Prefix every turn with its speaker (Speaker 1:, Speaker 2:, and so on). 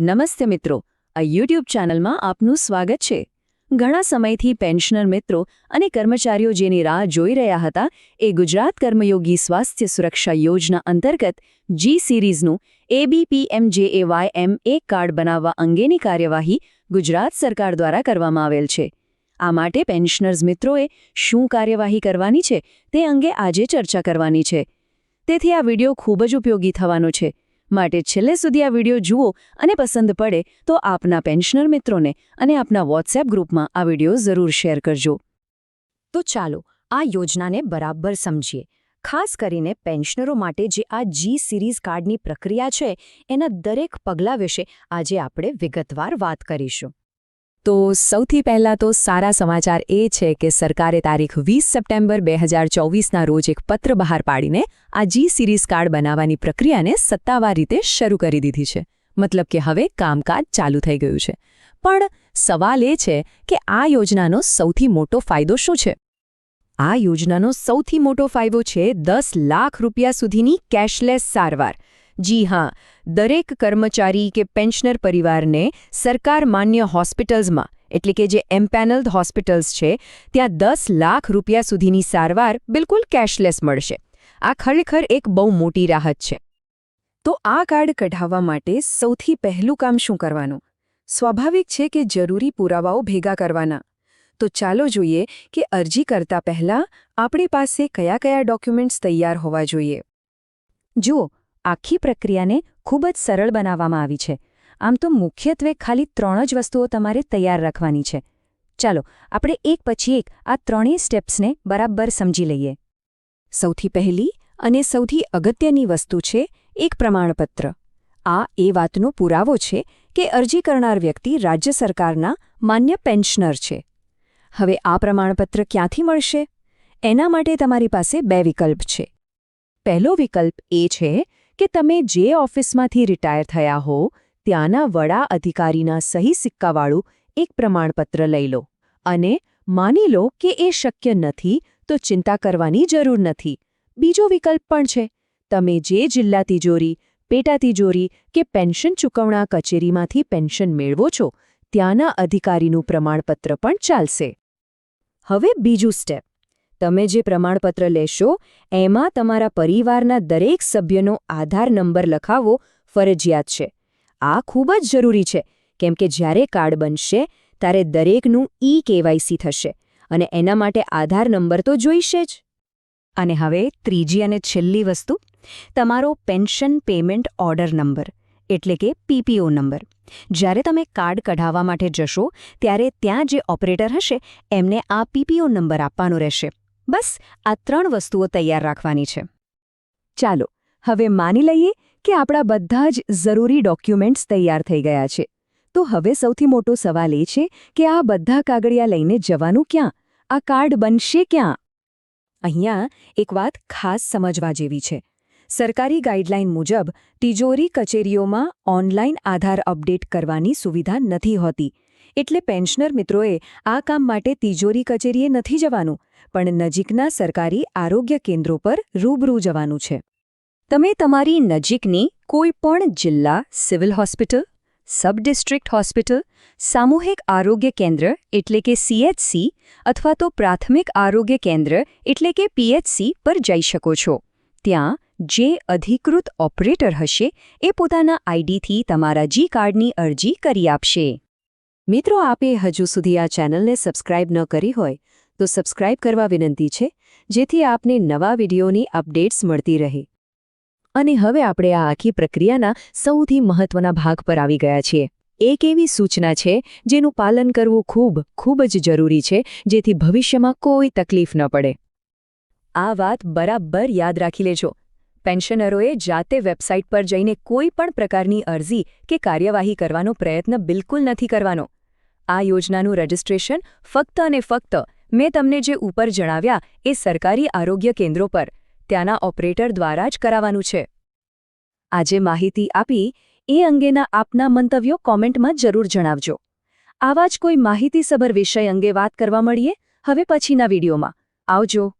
Speaker 1: નમસ્તે મિત્રો, આ યુટ્યુબ ચેનલમાં આપનું સ્વાગત છે. ઘણા સમયથી પેન્શનર મિત્રો અને કર્મચારીઓ જેની રાહ જોઈ રહ્યા હતા એ ગુજરાત કર્મયોગી સ્વાસ્થ્ય સુરક્ષા યોજના અંતર્ગત જી સિરીઝનું એબીપીએમજેએવાય એમ એક કાર્ડ બનાવવા અંગેની કાર્યવાહી ગુજરાત સરકાર દ્વારા કરવામાં આવેલ છે. આ માટે પેન્શનર્સ મિત્રોએ શું કાર્યવાહી કરવાની છે તે અંગે આજે ચર્ચા કરવાની છે. તેથી આ વિડિયો ખૂબ જ ઉપયોગી થવાનો છે. માટે છેલ્લે સુધી આ વીડિયો જુઓ અને પસંદ પડે તો આપના પેન્શનર મિત્રોને અને આપના વોટ્સએપ ગ્રુપમાં આ વીડિયો જરૂર શેર કરજો.
Speaker 2: તો ચાલો, આ યોજનાને બરાબર સમજીએ. ખાસ કરીને પેન્શનરો માટે જે આ જી સિરીઝ કાર્ડની પ્રક્રિયા છે, એના દરેક પગલાં વિશે આજે આપણે વિગતવાર વાત કરીશું.
Speaker 1: તો સૌથી પહેલા તો સારા સમાચાર એ છે કે સરકારે તારીખ વીસ સપ્ટેમ્બર બે હજાર ચોવીસના રોજ એક પત્ર બહાર પાડીને આ જી સિરીઝ કાર્ડ બનાવવાની પ્રક્રિયાને સત્તાવાર રીતે શરૂ કરી દીધી છે. મતલબ કે હવે કામકાજ ચાલુ થઈ ગયું છે. પણ સવાલ એ છે કે આ યોજનાનો સૌથી મોટો ફાયદો શું છે? આ યોજનાનો સૌથી મોટો ફાયદો છે દસ લાખ રૂપિયા સુધીની કેશલેસ સારવાર. જી હા, દરેક કર્મચારી કે પેન્શનર પરિવારને સરકાર માન્ય હોસ્પિટલ્સમાં, એટલે કે જે એમ્પેનલ્ડ હોસ્પિટલ્સ છે, ત્યાં દસ લાખ રૂપિયા સુધીની સારવાર બિલકુલ કેશલેસ મળશે. આ ખરેખર એક બહુ મોટી રાહત છે. તો આ કાર્ડ કઢાવવા માટે સૌથી પહેલું કામ શું કરવાનું? સ્વાભાવિક છે કે જરૂરી પુરાવાઓ ભેગા કરવાના. તો ચાલો જોઈએ કે અરજી કરતા પહેલાં આપણી પાસે કયા કયા ડોક્યુમેન્ટ્સ તૈયાર હોવા જોઈએ. જુઓ આખી પ્રક્રિયાને ખૂબ જ સરળ બનાવવામાં આવી છે. આમ તો મુખ્યત્વે ખાલી ત્રણ જ વસ્તુઓ તમારે તૈયાર રાખવાની છે. ચાલો, આપણે એક પછી એક આ ત્રણેય સ્ટેપ્સને બરાબર સમજી લઈએ. સૌથી પહેલી અને સૌથી અગત્યની વસ્તુ છે એક પ્રમાણપત્ર. આ એ વાતનો પુરાવો છે કે અરજી કરનાર વ્યક્તિ રાજ્ય સરકારના માન્ય પેન્શનર છે. હવે આ પ્રમાણપત્ર ક્યાંથી મળશે? એના માટે તમારી પાસે બે વિકલ્પ છે. પહેલો વિકલ્પ એ છે કે તમે જે ઓફિસમાંથી રિટાયર થયા હો, ત્યાંના વડા અધિકારીના સહી સિક્કાવાળું એક પ્રમાણપત્ર લઈ લો. અને માની લો કે એ શક્ય નથી, તો ચિંતા કરવાની જરૂર નથી. બીજો વિકલ્પ પણ છે. તમે જે જિલ્લા તિજોરી પેટા તિજોરી કે પેન્શન ચૂકવણા કચેરીમાંથી પેન્શન મેળવો છો, ત્યાંના અધિકારીનું પ્રમાણપત્ર પણ ચાલશે. હવે બીજું સ્ટેપ. તમે જે પ્રમાણપત્ર લેશો, એમાં તમારા પરિવારના દરેક સભ્યનો આધાર નંબર લખાવવો ફરજિયાત છે. આ ખૂબ જ જરૂરી છે, કેમ કે જ્યારે કાર્ડ બનશે, ત્યારે દરેકનું ઈ કેવાયસી થશે, અને એના માટે આધાર નંબર તો જોઈશે જ. અને હવે ત્રીજી અને છેલ્લી વસ્તુ, તમારો પેન્શન પેમેન્ટ ઓર્ડર નંબર, એટલે કે પીપીઓ નંબર. જ્યારે તમે કાર્ડ કઢાવવા માટે જશો, ત્યારે ત્યાં જે ઓપરેટર હશે, એમને આ પીપીઓ નંબર આપવાનો રહેશે. બસ, આ ત્રણ વસ્તુઓ તૈયાર રાખવાની છે. ચાલો, હવે માની લઈએ કે આપણા બધા જ જરૂરી ડોક્યુમેન્ટ્સ તૈયાર થઈ ગયા છે. તો હવે સૌથી મોટો સવાલ એ છે કે આ બધા કાગળિયા લઈને જવાનું ક્યાં? આ કાર્ડ બનશે ક્યાં? અહીંયા એક વાત ખાસ સમજવા જેવી છે. સરકારી ગાઈડલાઈન મુજબ, તિજોરી કચેરીઓમાં ઓનલાઈન આધાર અપડેટ કરવાની સુવિધા નથી હોતી. એટલે પેન્શનર મિત્રોએ આ કામ માટે તિજોરી કચેરીએ નથી જવાનું. પણ નજીકના સરકારી આરોગ્ય કેન્દ્રો પર રૂબરૂ જવાનું છે. તમે તમારી નજીકની કોઈ પણ જિલ્લા, civil hospital, sub district hospital, સામૂહિક આરોગ્ય કેન્દ્ર એટલે કે સીએચસી અથવા તો પ્રાથમિક આરોગ્ય કેન્દ્ર એટલે કે પીએચસી પર જઈ શકો છો. ત્યાં જે અધિકૃત ઓપરેટર હશે એ પોતાના આઈડીથી તમારા જી કાર્ડની અરજી કરી આપશે. મિત્રો, આપે હજુ સુધી આ ચેનલને સબસ્ક્રાઇબ ન કરી હોય તો સબસ્ક્રાઇબ કરવા વિનંતી છે, જેથી આપને નવા વિડીયોની અપડેટ્સ મળતી રહે. અને હવે આપણે આ આખી પ્રક્રિયાના સૌથી મહત્વના ભાગ પર આવી ગયા છીએ. એક એવી સૂચના છે, જેનું પાલન કરવું ખૂબ ખૂબ જ જરૂરી છે, જેથી ભવિષ્યમાં કોઈ તકલીફ ન પડે. આ વાત બરાબર યાદ રાખી લેજો. પેન્શનરોએ જાતે વેબસાઇટ પર જઈને કોઈ પણ પ્રકારની અરજી કે કાર્યવાહી કરવાનો પ્રયત્ન બિલકુલ નથી કરવાનો. આ યોજનાનું રજિસ્ટ્રેશન ફક્ત અને ફક્ત મેં તમને જે ઉપર જણાવ્યા એ સરકારી આરોગ્ય કેન્દ્રો પર, ત્યાંના ઓપરેટર દ્વારા જ કરાવવાનું છે. આજે માહિતી આપી, એ અંગેના આપના મંતવ્યો કોમેન્ટમાં જરૂર જણાવજો. આવા જ કોઈ માહિતીસભર વિષય અંગે વાત કરવા મળીએ, હવે પછીના વિડીયોમાં. આવજો.